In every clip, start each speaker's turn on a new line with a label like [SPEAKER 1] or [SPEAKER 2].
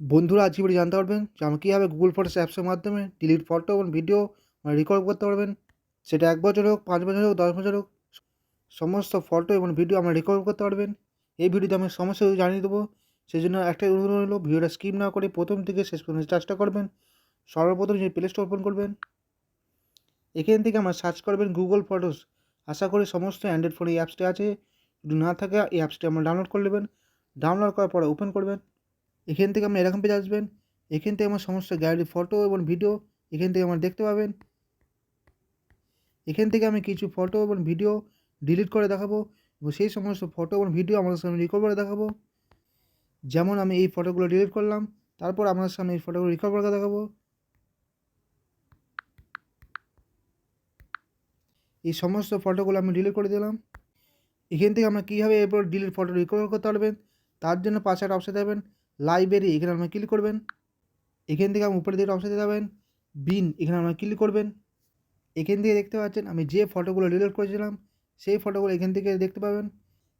[SPEAKER 1] বন্ধুরা আজকে জানতে পারবেন যে আমি কীভাবে গুগল ফটোস অ্যাপসের মাধ্যমে ডিলিট ফটো এবং ভিডিও রেকর্ড করতে পারবেন। সেটা এক বছর হোক, পাঁচ বছর হোক, দশ বছর হোক, সমস্ত ফটো এবং ভিডিও আমরা রেকর্ড করতে পারবেন। এই ভিডিওতে আমি সমস্ত কিছু জানিয়ে দেবো। সেই জন্য একটাই অনুরোধ হলো ভিডিওটা স্কিপ না করে প্রথম থেকে শেষ পর্যন্ত চেষ্টা করবেন। সর্বপ্রথম যে প্লে স্টোর ওপেন করবেন, এখান থেকে আমরা সার্চ করবেন গুগল ফটোস আশা করি সমস্ত অ্যান্ড্রয়েড ফোনে এই অ্যাপসটি আছে। যদি না থাকে, এই অ্যাপসটি আমরা ডাউনলোড করে নেবেন। ডাউনলোড করার পরে ওপেন করবেন। এখান থেকে আপনি এরকম পেজে আসবেন, এখান থেকে আমার সমস্ত গ্যালারি ফটো এবং ভিডিও এখান থেকে আমার দেখতে পাবেন। এখান থেকে আমি কিছু ফটো এবং ভিডিও ডিলিট করে দেখাবো এবং সেই সমস্ত ফটো এবং ভিডিও আমাদের সামনে রিকভার করে দেখাবো। যেমন আমি এই ফটোগুলো ডিলিট করলাম, তারপর আপনার সামনে এই ফটোগুলো রিকভার করে দেখাবো। এই সমস্ত ফটোগুলো আমি ডিলিট করে দিলাম। এখান থেকে আমরা কীভাবে এরপর ডিলিট ফটো রিকভার করতে পারবেন, তার জন্য পাশে একটা অপশন দেবেন। লাইব্রেরি এখানে আপনার ক্লিক করবেন। এখান থেকে আমি উপরে দিকে অপশানে যাবেন। বিন এখানে আপনার ক্লিক করবেন। এখান থেকে দেখতে পাচ্ছেন, আমি যে ফটোগুলো ডিলিট করেছিলাম, সেই ফটোগুলো এখান থেকে দেখতে পাবেন।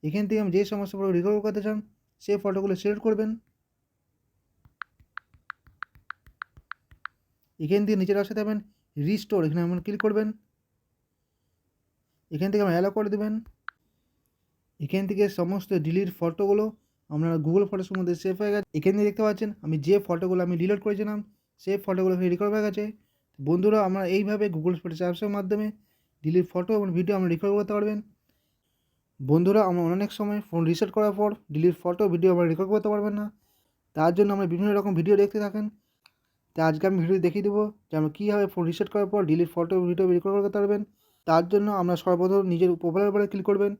[SPEAKER 1] এখান থেকে আমি যে সমস্ত ফটো রিকভার করতে চান, সেই ফটোগুলো সিলেক্ট করবেন। এখান থেকে নিচের অপশানে যাবেন রিস্টোর এখানে আপনার ক্লিক করবেন। এখান থেকে আমরা অ্যালো করে দেবেন। এখান থেকে সমস্ত ডিলিট ফটোগুলো আপনারা গুগল ফটোসের মধ্যে সেভ হয়ে গেছে। এখানে দেখতে পাচ্ছেন, আমি যে ফটোগুলো আমি ডিলিট করেছিলাম, সেই ফটোগুলো রেকর্ড হয়ে গেছে। বন্ধুরা, আমরা এইভাবে গুগল ফটোস অ্যাপসের মাধ্যমে ডিলিট ফটো এবং ভিডিও আমরা রেকর্ড করতে পারবেন। বন্ধুরা, আমরা অনেক সময় ফোন রিসেট করার পর ডিলিট ফটো ভিডিও আমরা রেকর্ড করতে পারবেন না। তার জন্য আমরা বিভিন্ন রকম ভিডিও দেখতে থাকেন। তাই আজকে আমি ভিডিও দেখিয়ে দেবো যে আমরা কীভাবে ফোন রিসেট করার পর ডিলিট ফটো ভিডিও রিকভার করতে পারবেন। তার জন্য আমরা সর্বপ্রথম নিজের প্রোফাইলের উপরে ক্লিক করবেন।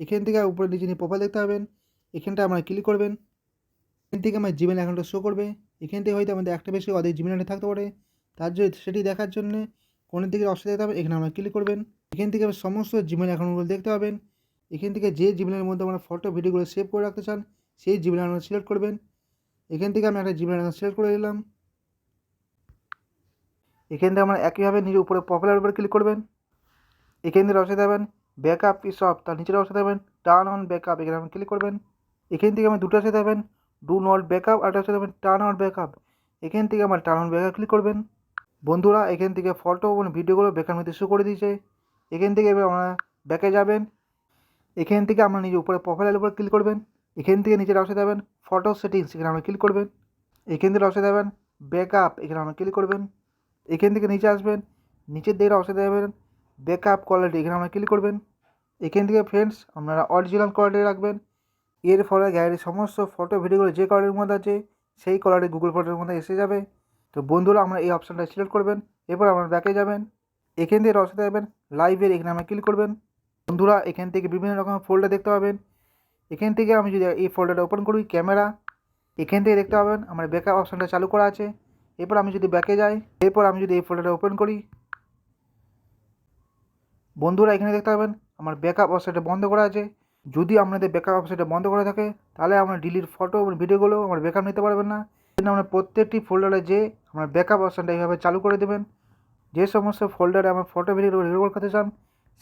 [SPEAKER 1] এখান থেকে উপরে নিচে নিয়ে প্রোফাইল দেখতে পাবেন এখানটা আপনারা ক্লিক করবেন। এখান থেকে আমার জিমেল অ্যাকাউন্টটা শো করবে। এখান থেকে হয়তো আমাদের একটা বেশি অধিক জিমেল অ্যাকাউন্ট থাকতে পারে। তার জন্য সেটি দেখার জন্য কোনো দিকে অপশন দেখতে হবে, এখানে আমরা ক্লিক করবেন। এখান থেকে সমস্ত জিমেল অ্যাকাউন্টগুলো দেখতে পাবেন। এখান থেকে যে জিমেলের মধ্যে আমরা ফটো ভিডিওগুলো সেভ করে রাখতে চান, সেই জিমেল অ্যাকাউন্ট সিলেক্ট করবেন। এখান থেকে আমি একটা জিমেল অ্যাকাউন্ট সিলেক্ট করে দিলাম এখান থেকে আমরা একইভাবে নিজের উপরে পপুলার উপরে ক্লিক করবেন। এখান থেকে অপশন দেবেন ব্যাকআপ ইস অফ তার নিচের অপশন দেবেন টার্ন অন ব্যাকআপ এখানে আপনি ক্লিক করবেন। এখান থেকে আমি দুটো অপশন দেবেন ডু নট ব্যাকআপ আর একটা দেবেন টার্ন অন ব্যাকআপ এখান থেকে আমার টার্ন অন ব্যাকআপ ক্লিক করবেন। বন্ধুরা, এখান থেকে ফটো এবং ভিডিওগুলো বেকার মধ্যে শো করে দিয়েছে। এখান থেকে এবার আমরা ব্যাকে যাবেন। এখান থেকে আমরা নিজের উপরে প্রোফাইলের উপরে ক্লিক করবেন। এখান থেকে নিচের অপশন দেবেন ফটো সেটিংস এখানে আমরা ক্লিক করবেন। এখান থেকে অপশন দেবেন ব্যাকআপ এখানে আমরা ক্লিক করবেন। এখান থেকে নিচে আসবেন, নিচের দিকে অপশন দেবেন ব্যাকআপ কোয়ালিটি এখানে আমরা ক্লিক করবেন। এখান থেকে ফ্রেন্ডস আপনারা অরিজিনাল কোয়ালিটি রাখবেন। এর ফলে গ্যালারির সমস্ত ফটো ভিডিওগুলো যে কোয়ালিটির মধ্যে আছে, সেই কোয়ালিটি গুগল ফটোর মধ্যে এসে যাবে। তো বন্ধুরা, আমরা এই অপশানটা সিলেক্ট করবেন, এরপর আপনারা ব্যাকে যাবেন। এখান থেকে অপশানে যাবেন লাইভের এখানে আমরা ক্লিক করবেন। বন্ধুরা, এখান থেকে বিভিন্ন রকম ফোল্ডার দেখতে পাবেন। এখান থেকে আমি যদি এই ফোল্ডারটা ওপেন করি ক্যামেরা এখান থেকে দেখতে পাবেন, আমার ব্যাকআপ অপশানটা চালু করা আছে। এরপর আমি যদি ব্যাকে যাই, এরপর আমি যদি এই ফোল্ডারটা ওপেন করি, বন্ধুরা, এখানে দেখতে পাবেন, আমার ব্যাকআপ অপশানটা বন্ধ করা আছে। যদি আপনাদের ব্যাকআপ অপশানটা বন্ধ করা থাকে, তাহলে আপনার ডিলিট ফটো এবং ভিডিওগুলো আমার ব্যাকআপ নিতে পারবেন না। জন্য আপনার প্রত্যেকটি ফোল্ডারে যে আমার ব্যাকআপ অপশানটা এইভাবে চালু করে দেবেন। যে সমস্ত ফোল্ডারে আমার ফটো ভিডিও রেকর্ড করতে চান,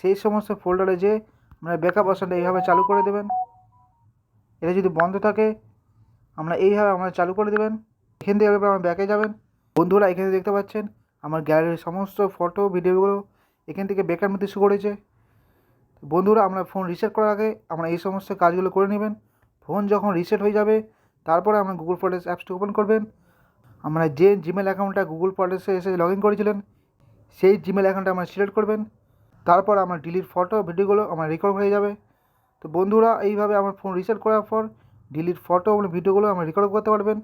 [SPEAKER 1] সেই সমস্ত ফোল্ডারে যে আপনার ব্যাকআপ অপশানটা এইভাবে চালু করে দেবেন। এটা যদি বন্ধ থাকে, আমরা এইভাবে আমরা চালু করে দেবেন। এখান থেকে আমার ব্যাকে যাবেন। বন্ধুরা, এখানে দেখতে পাচ্ছেন, আমার গ্যালারির সমস্ত ফটো ভিডিওগুলো এখান থেকে বেকার মধ্যে শুরু করেছে। বন্ধুরা, আমরা ফোন রিসেট করার আগে আমরা এই সমস্ত কাজগুলো করে নেবেন। ফোন যখন রিসেট হয়ে যাবে, তারপরে আমরা গুগল ফটোস অ্যাপসটি ওপেন করবেন। আমরা যে জিমেল অ্যাকাউন্টটা গুগল ফটোসে এসে লগ ইন করেছিলেন, সেই জিমেল অ্যাকাউন্টটা আমরা সিলেক্ট করবেন। তারপর আমার ডিলিট ফটো ভিডিওগুলো আমার রেকর্ড হয়ে যাবে। তো বন্ধুরা, এইভাবে আমার ফোন রিসেট করার পর ডিলিট ফটো এবং ভিডিওগুলো আমরা রেকর্ড করতে পারবেন।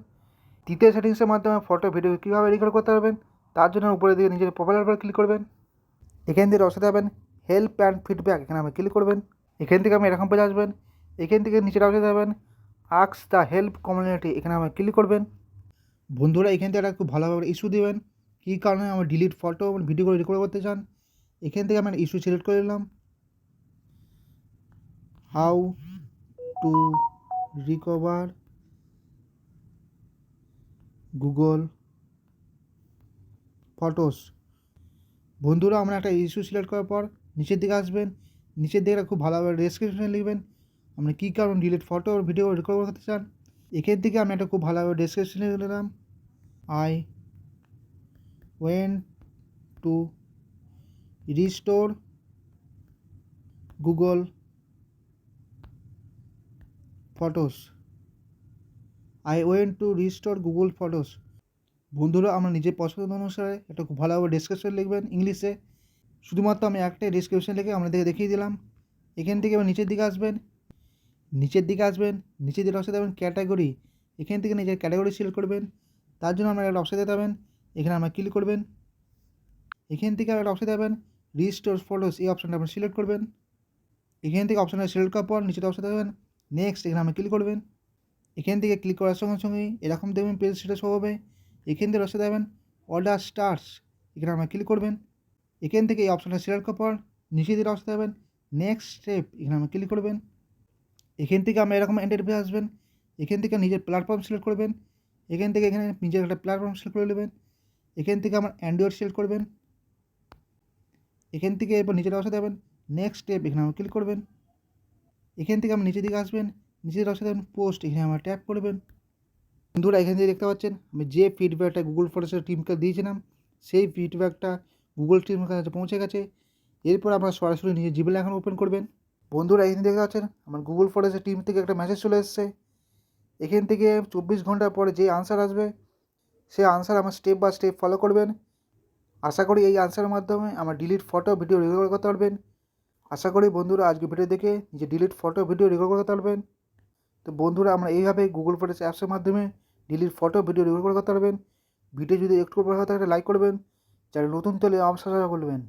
[SPEAKER 1] তৃতীয় সেটিংসের মাধ্যমে ফটো ভিডিও কীভাবে রেকর্ড করতে পারবেন, তার জন্য উপরে দিকে নিজের প্রোফাইলের ক্লিক করবেন। এখান থেকে রসে যাবেন হেল্প অ্যান্ড ফিডব্যাক এখানে আপনি ক্লিক করবেন, এখান থেকে আপনি এরকম পেজে আসবেন, এখান থেকে নিচে অপশন যাবেন আক্স দ্য হেল্প কমিউনিটি এখানে আপনি ক্লিক করবেন। বন্ধুরা, এখান থেকে একটা খুব ভালোভাবে ইস্যু দেবেন, কী কারণে আমার ডিলিট ফটো এবং ভিডিওগুলো রেকর্ড করতে চান, এখান থেকে আমি ইস্যু সিলেক্ট করে নিলাম। How to recover Google photos বন্ধুরা, আমরা একটা ইস্যু সিলেক্ট করার পর নিচের দিকে আসবেন, নিচের দিকে খুব ভালোভাবে ডেসক্রিপশনে লিখবেন, আপনি কী কারণ ডিলিট ফটো ভিডিও রেকর্ড করতে চান? এখান থেকে আমি একটা খুব ভালোভাবে ডেসক্রিপশন নিলাম I want to restore Google photos I want to restore Google photos বন্ধুরা, আমরা নিজের পছন্দ অনুসারে একটা খুব ভালোভাবে ডিসক্রিপশন লিখবেন, ইংলিশে। শুধুমাত্র আমি একটাই ডিসক্রিপশন লিখে আপনাদেরকে দেখিয়ে দিলাম। এখান থেকে আবার নিচের দিকে আসবেন। নিচের দিকে আসবেন, নিচের দিকে অবশ্যই দেবেন ক্যাটাগরি এখান থেকে নিজের ক্যাটাগরি সিলেক্ট করবেন। তার জন্য আপনারা একটা অপশন দেবেন। এখানে আমরা ক্লিক করবেন। এখান থেকে একটা অপশন দেবেন রিস্টোর ফটোস এই অপশানটা আপনি সিলেক্ট করবেন। এখান থেকে অপশানটা সিলেক্ট করার পর নিচেতে অপশন দেবেন। নেক্সট এখানে আপনি ক্লিক করবেন। এখান থেকে ক্লিক করার সঙ্গে সঙ্গেই এরকম দেখবেন পেজ সেটা শো হবে। এখান থেকে অবশ্যই দেবেন অর্ডার স্টার্স এখানে আমরা ক্লিক করবেন। এখান থেকে এই অপশানটা সিলেক্ট করার পর নিচে দিকে অবশ্যই দেবেন নেক্সট স্টেপ এখানে আমরা ক্লিক করবেন। এখান থেকে আমরা এরকম ইন্টারভিউ আসবেন। এখান থেকে নিজের প্ল্যাটফর্ম সিলেক্ট করবেন। এখান থেকে এখানে নিজের একটা প্ল্যাটফর্ম সিলেক্ট করে নেবেন। এখান থেকে আমার অ্যান্ড্রয়েড সিলেক্ট করবেন। এখান থেকে এরপর নিচের অবস্থা দেবেন নেক্সট স্টেপ এখানে আমরা ক্লিক করবেন। এখান থেকে আমরা নিচের দিকে আসবেন, নিচের অবস্থা দেবেন পোস্ট এখানে আমরা ট্যাপ করবেন। বন্ধুরা এখান থেকে দেখতে পাচ্ছেন, আমি যে ফিডব্যাকটা গুগল ফটোসের টিমকে দিয়েছিলাম, সেই ফিডব্যাকটা গুগল টিমের কাছে পৌঁছে গেছে। এরপর আমরা সরাসরি নিজের জিমেল অ্যাকাউন্ট ওপেন করবেন। বন্ধুরা, এখানে দেখতে পাচ্ছেন, আমার গুগল ফটোসের টিম থেকে একটা মেসেজ চলে এসেছে। এখান থেকে চব্বিশ ঘণ্টা পরে যে আনসার আসবে সেই আনসার আমার স্টেপ বাই স্টেপ ফলো করবেন। আশা করি এই আনসারের মাধ্যমে আমার ডিলিট ফটো ভিডিও রেকর্ড করতে পারবেন। আশা করি বন্ধুরা, আজকে ভিডিও দেখে নিজে ডিলিট ফটো ভিডিও রেকর্ড করতে পারবেন। তো বন্ধুরা, আমরা এইভাবে গুগল ফটোস অ্যাপসের মাধ্যমে ডিলিট ফটো ভিডিও রেকর্ড করতে পারবেন। ভিডিও যদি একটু ভালো থাকে লাইক করবেন। যারা নতুন তেলে সাথে করবেন